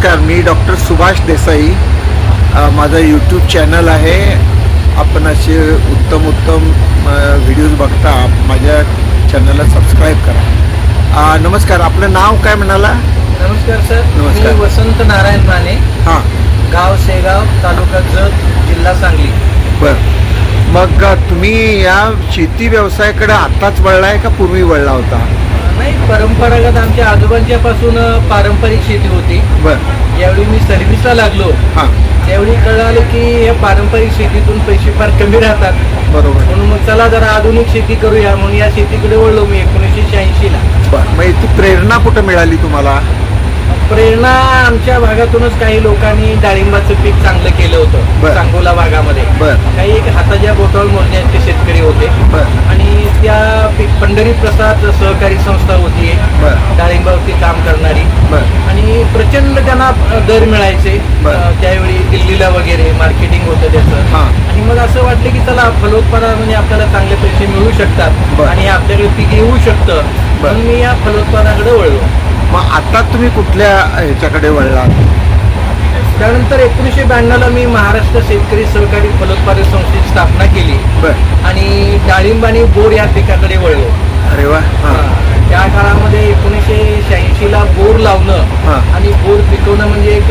नमस्कार मी डॉक्टर सुभाष देसाई. माझं YouTube channel आहे. आपण असे उत्तम उत्तम व्हिडिओज बघता. माझ्या चॅनलला सबस्क्राईब करा. अ, नमस्कार आपलं नाव काय म्हणाला? नमस्कार सर. नमस्कार. मी वसंत नारायण माने हां. गाव शेगाव तालुका जत जिल्हा सांगली. बरं. मग तुम्ही या शेती व्यवसायाकडे आत्ताच वळलाय का पूर्वी वळला होता? नाही परंपरागत आमच्या आजोबांच्यापासून अ, पारंपरिक शेती होती. बरं. ज्यावेळी मी सर्व्हिसला लागलो. हां. त्यावेळी कळालं की या पारंपरिक शेतीतून पैसे फार कमी राहतात. बरोबर. म्हणून मग चला जरा आधुनिक शेती करूया. म्हणून या शेतीकडे वळलो मी एकोणीसशे शहाऐंशी ला बरं. मग प्रेरणा कुठं मिळाली तुम्हाला? प्रेरणा आमच्या भागातूनच काही लोकांनी डाळिंबाचं पीक चांगलं केलं. होतं सांगोला भागामध्ये. काही एक हाताच्या बोटावर मोजण्याचे शेतकरी होते. आणि त्या पीक पंढरी प्रसाद सहकारी संस्था होती डाळिंबावरती काम करणारी. आणि प्रचंड त्यांना दर मिळायचे. त्यावेळी दिल्लीला वगैरे मार्केटिंग होतं त्याचं. आणि मग असं वाटलं की चला फलोत्पादनामध्ये आपल्याला चांगले पैसे मिळू शकतात. आणि आपल्याकडे पीक येऊ शकतं. म्हणून मी या फलोत्पादनाकडे वळलो. मग आता तुम्ही कुठल्या ह्याच्याकडे वळलात? त्यानंतर एकोणीसशे ब्याण्णवला मी महाराष्ट्र शेतकरी सहकारी फलोत्पादक संस्थेची स्थापना केली. बर. आणि डाळिंब आणि बोर या पिकाकडे वळलो. अरे वा त्या काळामध्ये एकोणीसशे शहाऐंशीला बोर लावणं आणि बोर पिकवणं म्हणजे एक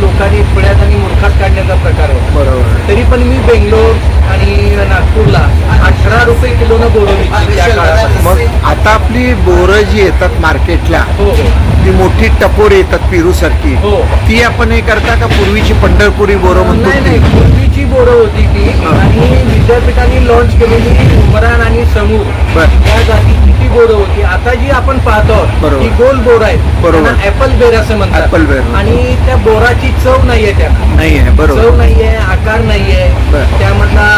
लोकांनी पुण्यात आणि मूर्खात काढण्याचा प्रकार होता. बरोबर. तरी पण मी बेंगलोर आणि नागपूरला अठरा रुपये किलोनं बोरं विकली त्या काळामध्ये मग आता आपली बोरं जी येतात मार्केटला हो हो. ती मोठी टपोर येतात पेरू सारखी हो. ती आपण हे करता का पूर्वीची पंढरपुरी बोरं म्हणतो नाही नाही. ती? पूर्वीची बोरं होती ती. आणि विद्यापीठाने लॉन्च केलेली उमरान आणि समूर. बर. या जातीची ती बोरं होती. आता जी आपण पाहतो बरोबर. ही गोल बोर आहेत. बरोबर. ऍपल बेर असं म्हणतात. Apple bear. आणि त्या बोराची चव नाहीये त्यांना नाही आहे चव बरोबर नाहीये आकार नाहीये बर. त्यामधला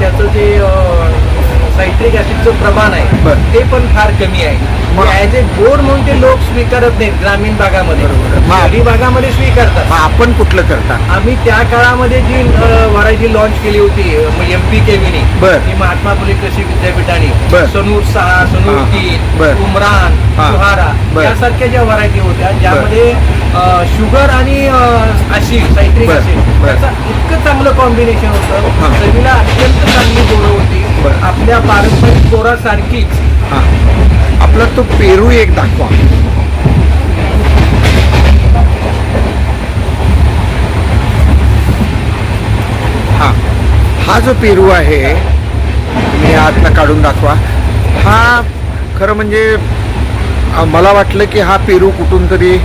त्याचं जे सायट्रिक ऍसिडचं प्रमाण बर. आहे ते पण फार कमी आहे ऍज ए गोड म्हणून ते लोक स्वीकारत नाहीत ग्रामीण भागामध्ये बरोबर. मग- शहरी भागामध्ये स्वीकारतात मग आपण कुठलं करता आम्ही त्या काळामध्ये जी व्हरायटी लॉन्च केली होती एम पी के विनी बर. ही महात्मा फुले कृषी विद्यापीठाने. सनूर सहा सनूर हा. तीन बर. उमरान हा. सुहारा बर. यासारख्या ज्या व्हरायटी होत्या ज्यामध्ये शुगर आणि ऍसिड सायट्रिक. ऍसिड इतकं चांगलं कॉम्बिनेशन. होतं. चवीला अत्यंत चांगली बोरं होती. आपल्या पारंपरिक बोरासारखीच हां. आपला तो पेरू एक दाखवा. हां. हा जो पेरू आहे तुम्ही आतला काढून दाखवा. हा खरं म्हणजे मला वाटलं की हा पेरू कुठून तरी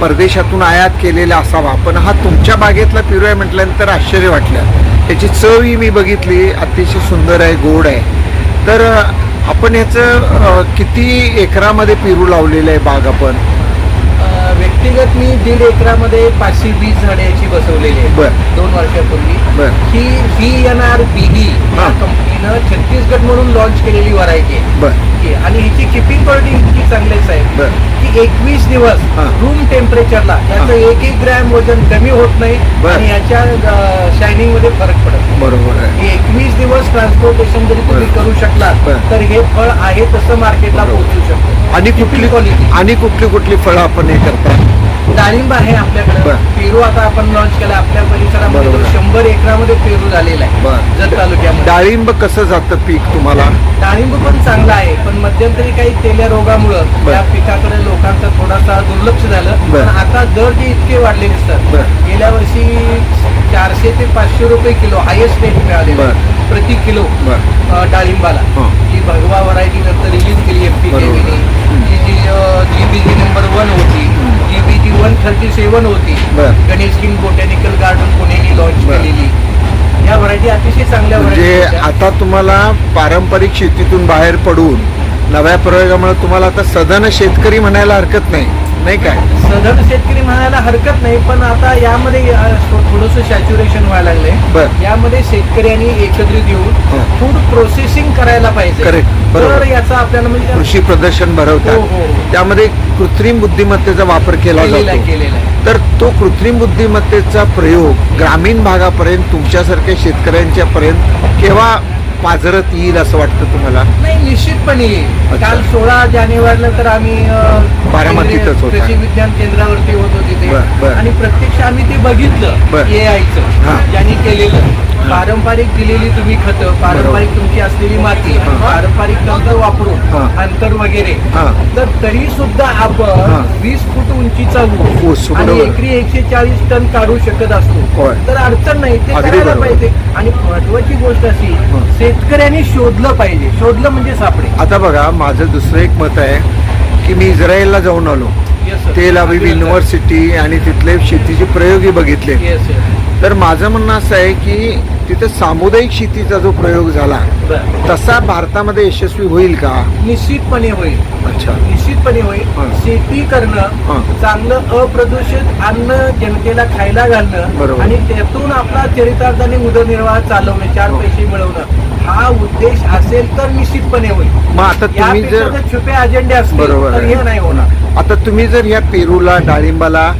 परदेशातून आयात केलेला असावा. पण हा तुमच्या बागेतला पेरू आहे म्हटल्यानंतर आश्चर्य वाटलं. त्याची चवही मी बघितली अतिशय सुंदर आहे गोड आहे. तर आपण ह्याचं किती एकरामध्ये पेरू लावलेलं आहे बाग आपण? व्यक्तिगत मी दीड एकरामध्ये पाचशे वीस झाडे याची बसवलेली आहे. बर. दोन वर्षापूर्वी. बर. ही व्ही एन आर या हा. कंपनीनं छत्तीसगड म्हणून लॉन्च केलेली व्हरायटी आहे. बर. ही. आणि हिची किपिंग क्वालिटी इतकी चांगली आहे की एकवीस दिवस. रूम टेम्परेचरला याचं. एक एक ग्रॅम वजन कमी होत नाही. आणि याच्या शायनिंगमध्ये फरक पडत. बरोबर एकवीस दिवस ट्रान्सपोर्टेशन जरी तुम्ही. करू शकलात बर. तर हे फळ आहे तसं मार्केटला. पोहोचू शकतो आणि कुठली क्वालिटी आणि कुठली कुठली फळं आपण हे करता डाळिंब आहे आपल्याकडे. पेरू आता आपण लॉन्च केला आपल्या परिसरामध्ये शंभर एकरामध्ये पेरू झालेला आहे जत तालुक्यामध्ये डाळिंब कसं जातं पीक तुम्हाला डाळिंब पण चांगला आहे पण मध्यंतरी काही तेल्या रोगामुळं. त्या पिकाकडे लोकांचा थोडासा दुर्लक्ष झालं. पण आता दर जे इतके वाढले दिसतात. गेल्या वर्षी चारशे ते पाचशे रुपये किलो हायेस्ट रेट मिळाले. प्रति किलो डाळिंबाला हां ही भगवा व्हरायटी नंतर रिलीज केली F P. G G G B G number one होती G B G one thirty seven होती गणेश किंग बोटॅनिकल गार्डन पुणेने लॉन्च. केलेली या व्हरायटी अतिशय चांगल्या म्हणजे. आता तुम्हाला पारंपरिक शेतीतून बाहेर पडून नव्या प्रयोगामुळे तुम्हाला आता सदन शेतकरी म्हणायला हरकत नाही नाही काय सधन शेतकरी म्हणायला हरकत नाही पण आता यामध्ये थोडस सॅच्युरेशन व्हायला लागलंय यामध्ये शेतकऱ्यांनी एकत्रित येऊन हं. फूड प्रोसेसिंग करायला पाहिजे Correct. बरोबर. याचा आपल्याला म्हणजे कृषी प्रदर्शन हो, भरवतात हो, हो. त्यामध्ये कृत्रिम बुद्धिमत्तेचा वापर केला जातो केलेला आहे तर तो कृत्रिम बुद्धिमत्तेचा प्रयोग ग्रामीण भागापर्यंत तुमच्यासारख्या शेतकऱ्यांच्या पर्यंत केव्हा पाजरत येईल असं वाटतं तुम्हाला नाही निश्चितपणे. काल सोळा जानेवारीला तर आम्ही बारामतीतच. कृषी विज्ञान केंद्रावरती होतो तिथे. आणि प्रत्यक्ष आम्ही ते बघितलं. ए हा. आयचं ज्यांनी केलेलं पारंपरिक दिलेली तुम्ही खतं पारंपरिक तुमची असलेली माती. पारंपरिक तंत्र वापरून. अंतर वगैरे. तर तरी सुद्धा. आपण वीस फूट उंचीचा ऊस आणि. एकरी एकशे चाळीस टन काढू शकत असतो. तर अडचण नाही ते करायला. पाहिजे आणि महत्वाची गोष्ट अशी. शेतकऱ्यांनी शोधलं पाहिजे शोधलं म्हणजे सापडे आता बघा माझं दुसरं एक मत आहे की मी इस्रायलला जाऊन आलो. तेल अविव युनिव्हर्सिटी आणि तिथले शेतीचे प्रयोगही बघितले. तर माझं म्हणणं असं आहे की तिथे सामुदायिक शेतीचा जो प्रयोग झाला. तसा भारतामध्ये यशस्वी होईल का निश्चितपणे होईल अच्छा निश्चितपणे होईल. शेती करणं. चांगलं अप्रदूषित अन्न जनतेला खायला घालणं बरोबर. आणि त्यातून आपला चरितार्थाने उदरनिर्वाह चालवणे चार हो. पैसे मिळवणं हा उद्देश असेल तर निश्चितपणे होईल मग आता तुम्ही जर छुपे अजेंडे असतील बरोबर तर हे. नाही होणार आता तुम्ही जर ह्या पेरूला डाळिंबाला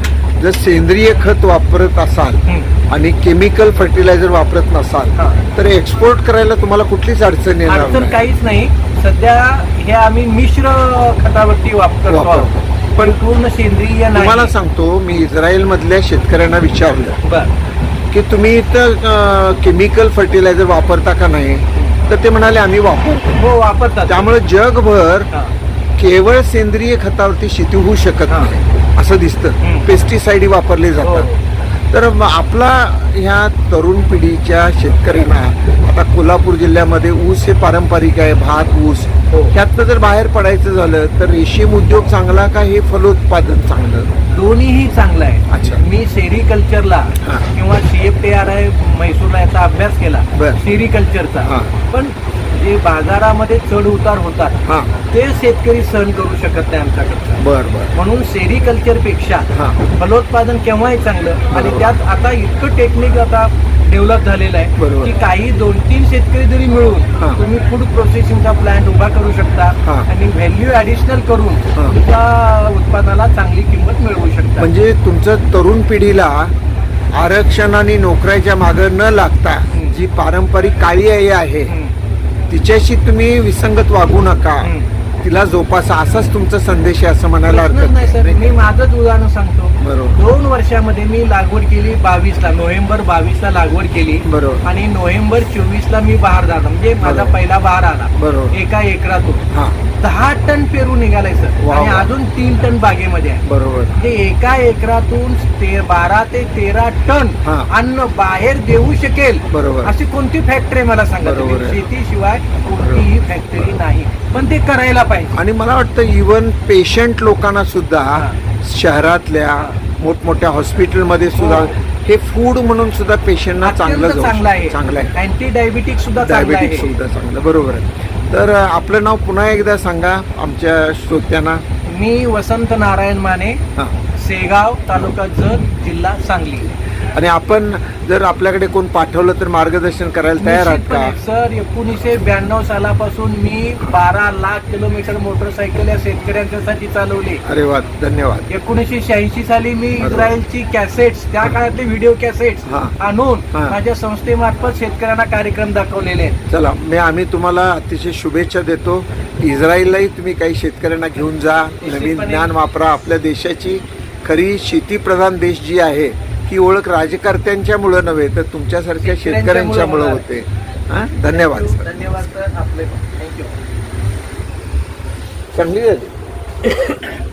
जर सेंद्रिय खत वापरत असाल. आणि केमिकल फर्टिलायझर वापरत नसाल हा. तर एक्सपोर्ट करायला तुम्हाला कुठलीच अडचण येणार अडचण नाही. काहीच नाही सध्या हे आम्ही मिश्र खतावरती वापरतो वापरतो. आहोत. पण पूर्ण सेंद्रिय तुम्हाला नाही सांगतो मी इस्रायल मधल्या शेतकऱ्यांना विचारलं बर की तुम्ही इथं केमिकल फर्टिलायझर वापरता का नाही तर ते म्हणाले आम्ही वापरतो हो वापरतात त्यामुळे जगभर हा. केवळ सेंद्रिय खतावरती शेती होऊ शकत हा. नाही असं दिसतं हम्म. पेस्टिसाइड वापरले हो. जातात तर आपला ह्या तरुण पिढीच्या शेतकऱ्यांना आता कोल्हापूर जिल्ह्यामध्ये ऊस हे पारंपरिक आहे भात ऊस हो. त्यातनं जर बाहेर पडायचं झालं तर रेशीम उद्योग चांगला का हे फलोत्पादन चांगलं दोन्हीही चांगलं आहे अच्छा. मी सेरिकल्चरला हा. किंवा सीएफटी आर आय म्हैसूरला याचा अभ्यास केला बर. सेरिकल्चरचा हा. पण जे बाजारामध्ये चढ उतार होतात हा ते शेतकरी सहन करू शकत नाही आमच्याकडचा बर बर म्हणून सेरिकल्चरपेक्षा हा. फलोत्पादन केव्हाही चांगलं आणि बरोबर. त्यात आता इतकं टेक्निक आता डेव्हलप झालेलं आहे बरोबर. की काही दोन तीन शेतकरी जरी मिळून. तुम्ही फूड प्रोसेसिंगचा प्लांट उभा करू शकता हा. आणि व्हॅल्यू ऍडिशनल करून हा. तुमच्या उत्पादनाला चांगली किंमत मिळवू शकता म्हणजे तुमचं तरुण पिढीला आरक्षण आणि नोकऱ्याच्या मागं न लागता. जी पारंपरिक काळी आई आहे. तिच्याशी तुम्ही विसंगत वागू नका. तिला जोपासा असाच तुमचा संदेश आहे असं म्हणायला हरकत नाही सर. मी माझंच उदाहरण सांगतो. बरोबर. दोन वर्षामध्ये मी लागवड केली बावीसला नोव्हेंबर बावीसला लागवड केली. बरोबर. आणि नोव्हेंबर चोवीसला मी बहार झाला. म्हणजे माझा बरोबर. पहिला बहार आला. बरोबर. एका एकरातून हा. दहा टन पेरू निघालाय सर. वा, आणि वा. अजून तीन टन बागेमध्ये आहे. बरोबर. म्हणजे एका एकरातून ते बारा ते तेरा टन हा. अन्न बाहेर देऊ शकेल बरोबर. अशी कोणती फॅक्टरी मला सांगा बरोबर तुम्ही? आहे. शेतीशिवाय कोणतीही फॅक्टरी नाही. पण ते करायला पाहिजे. आणि मला वाटतं इवन पेशंट लोकांना सुद्धा. शहरातल्या मोठमोठ्या हॉस्पिटलमध्ये सुद्धा हो. हे फूड म्हणून सुद्धा पेशंटना चांगलं चांगलं आहे. चांगलं आहे. अँटी डायबिटिक सुद्धा चांगलं डायबेटिक सुद्धा चांगलं बरोबर आहे. तर आपलं नाव पुन्हा एकदा सांगा आमच्या श्रोत्यांना. मी वसंत नारायण माने हां. सेगाव तालुका जत जिल्हा सांगली. आणि आपण जर आपल्याकडे कोण पाठवलं तर मार्गदर्शन करायला तयार आहात का सर एकोणीसशे ब्याण्णव सालापासून मी बारा लाख किलोमीटर मोटरसायकल या शेतकऱ्यांच्यासाठी चालवली अरे वा धन्यवाद एकोणीसशे शहाऐंशी साली मी. इस्रायलची कॅसेट्स त्या काळातले व्हिडिओ कॅसेट्स हा. आणून. माझ्या संस्थेमार्फत शेतकऱ्यांना कार्यक्रम दाखवलेले आहेत चला मी आम्ही तुम्हाला अतिशय शुभेच्छा देतो इस्रायललाही तुम्ही काही शेतकऱ्यांना घेऊन जा नवीन. ज्ञान वापरा आपल्या देशाची खरी शेतीप्रधान देश जी आहे ही ओळख राजकर्त्यांच्यामुळं नव्हे तर तुमच्यासारख्या शेतकऱ्यांच्यामुळं. होते. हा? धन्यवाद सर. धन्यवाद सर. आपले थँक्यू चांगली झाली.